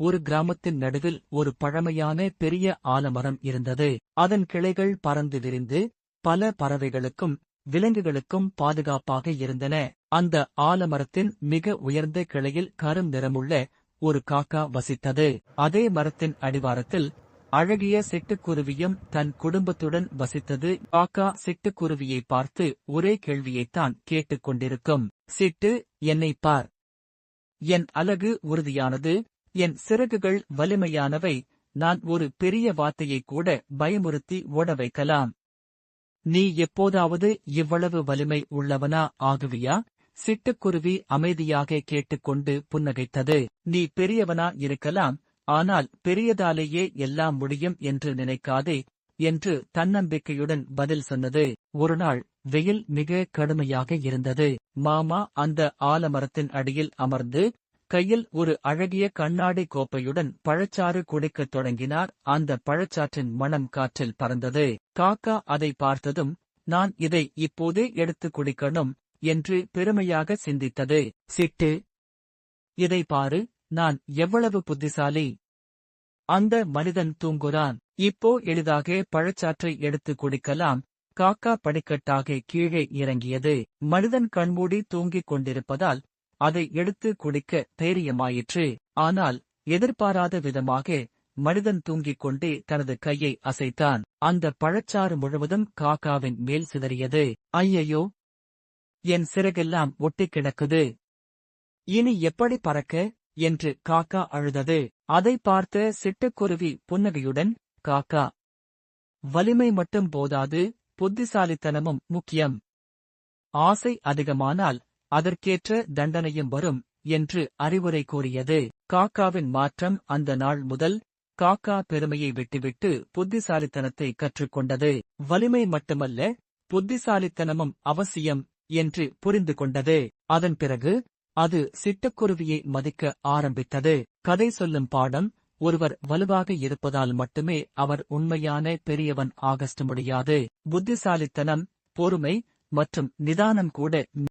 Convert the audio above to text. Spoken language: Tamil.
ஒரு கிராமத்தின் நடுவில் ஒரு பழமையான பெரிய ஆலமரம் இருந்தது. அதன் கிளைகள் பறந்து விரிந்து பல பறவைகளுக்கும் விலங்குகளுக்கும் பாதுகாப்பாக இருந்தன. அந்த ஆலமரத்தின் மிக உயர்ந்த கிளையில் கரும் நிறமுள்ள ஒரு காக்கா வசித்தது. அதே மரத்தின் அடிவாரத்தில் அழகிய சிட்டுக்குருவியும் தன் குடும்பத்துடன் வசித்தது. காக்கா சிட்டுக்குருவியை பார்த்து ஒரே கேள்வியைத்தான் கேட்டுக் கொண்டிருக்கும். சிட்டு என்னை பார். என் அலகு உறுதியானது. என் சிறகுகள் வலிமையானவை. நான் ஒரு பெரிய வார்த்தையை கூட பயமுறுத்தி ஓட வைக்கலாம். நீ எப்போதாவது இவ்வளவு வலிமை உள்ளவனா ஆகுவியா? சிட்டுக்குருவி அமைதியாக கேட்டுக்கொண்டு புன்னகைத்தது. நீ பெரியவனா இருக்கலாம் ஆனால் பெரியதாலேயே எல்லாம் முடியும் என்று நினைக்காதே என்று தன்னம்பிக்கையுடன் பதில் சொன்னது. ஒருநாள் வெயில் மிக கடுமையாக இருந்தது. மாமா அந்த ஆலமரத்தின் அடியில் அமர்ந்து கையில் ஒரு அழகிய கண்ணாடி கோப்பையுடன் பழச்சாறு குடிக்கத் தொடங்கினார். அந்த பழச்சாற்றின் மணம் காற்றில் பறந்தது. காக்கா அதை பார்த்ததும் நான் இதை இப்போதே எடுத்து குடிக்கணும் என்று பெருமையாக சிந்தித்தது. சிட்டு இதை பாரு நான் எவ்வளவு புத்திசாலி. அந்த மனிதன் தூங்குறான் இப்போ எளிதாக பழச்சாற்றை எடுத்து குடிக்கலாம் காக்கா படிக்கட்டாக கீழே இறங்கியது. மனிதன் கண்மூடி தூங்கிக் கொண்டிருப்பதால் அதை எடுத்து குடிக்க தைரியமாயிற்று. ஆனால் எதிர்பாராத விதமாக மனிதன் தூங்கிக் கொண்டே தனது கையை அசைத்தான். அந்த பழச்சாறு முழுவதும் காக்காவின் மேல் சிதறியது. ஐயையோ! என் சிறகெல்லாம் ஒட்டிக் கிடக்குது. இனி எப்படி பறக்க? என்று காக்கா அழுதது. அதை பார்த்த சிட்டுக்குருவி புன்னகையுடன் காக்கா வலிமை மட்டும் போதாது புத்திசாலித்தனமும் முக்கியம். ஆசை அதிகமானால் அதற்கேற்ற தண்டனையும் வரும் என்று அறிவுரை கூறியது. காக்காவின் மாற்றம் அந்த நாள் முதல் காக்கா பெருமையை விட்டுவிட்டு புத்திசாலித்தனத்தை கற்றுக்கொண்டது. வலிமை மட்டுமல்ல புத்திசாலித்தனமும் அவசியம் என்று புரிந்து கொண்டது. அதன் பிறகு அது சிட்டுக்குருவியை மதிக்க ஆரம்பித்தது. கதை சொல்லும் பாடம் ஒருவர் வலுவாக இருப்பதால் மட்டுமே அவர் உண்மையான பெரியவன் ஆகஸ்ட் முடியாது. புத்திசாலித்தனம் பொறுமை மற்றும் நிதானம் கூட